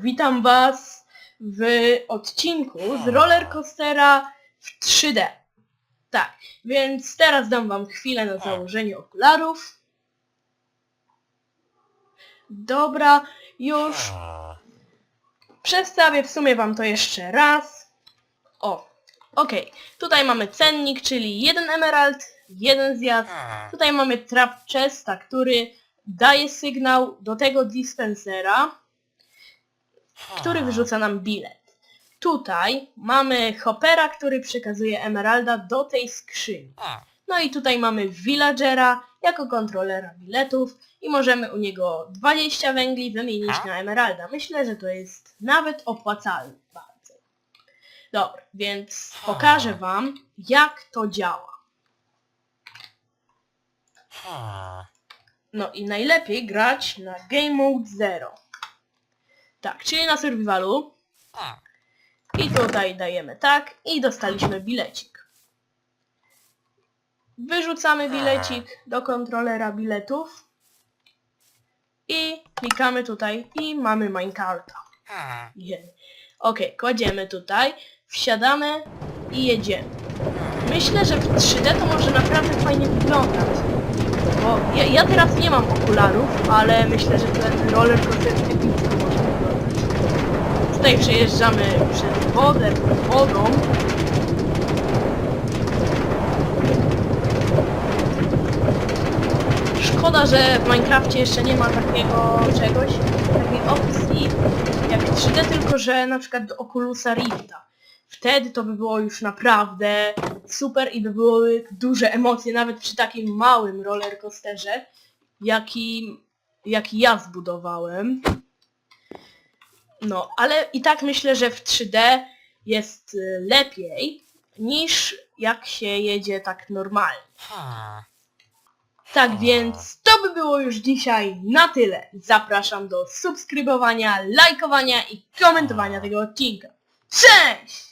Witam Was w odcinku z rollercoastera w 3D. Tak, więc teraz dam Wam chwilę na założenie okularów. Dobra, już przedstawię w sumie Wam to jeszcze raz. O, okej. Tutaj mamy cennik, czyli jeden emerald, jeden zjazd. Tutaj mamy trap chesta, który daje sygnał do tego dispensera, który wyrzuca nam bilet. Tutaj mamy Hoppera, który przekazuje Emeralda do tej skrzyni. No i tutaj mamy Villagera jako kontrolera biletów i możemy u niego 20 węgli wymienić na Emeralda. Myślę, że to jest nawet opłacalne bardzo. Dobra, więc pokażę Wam jak to działa. No i najlepiej grać na Game Mode 0. Tak, czyli na survivalu. I tutaj dajemy tak i dostaliśmy bilecik. Wyrzucamy bilecik do kontrolera biletów. I klikamy tutaj i mamy minecarta. Je- Okej, kładziemy tutaj, wsiadamy i jedziemy. Myślę, że w 3D to może naprawdę fajnie wyglądać. Bo ja, ja teraz nie mam okularów, ale myślę, że ten roller coaster. Tutaj przejeżdżamy przez wodę, wodą. Szkoda, że w Minecrafcie jeszcze nie ma takiego czegoś, takiej opcji jak w 3D, tylko że na przykład do Oculusa Rifta. Wtedy to by było już naprawdę super i by były duże emocje nawet przy takim małym rollercoasterze, jaki, jaki ja zbudowałem. No, ale i tak myślę, że w 3D jest y, lepiej niż jak się jedzie tak normalnie. Tak więc to by było już dzisiaj na tyle. Zapraszam do subskrybowania, lajkowania i komentowania tego odcinka. Cześć!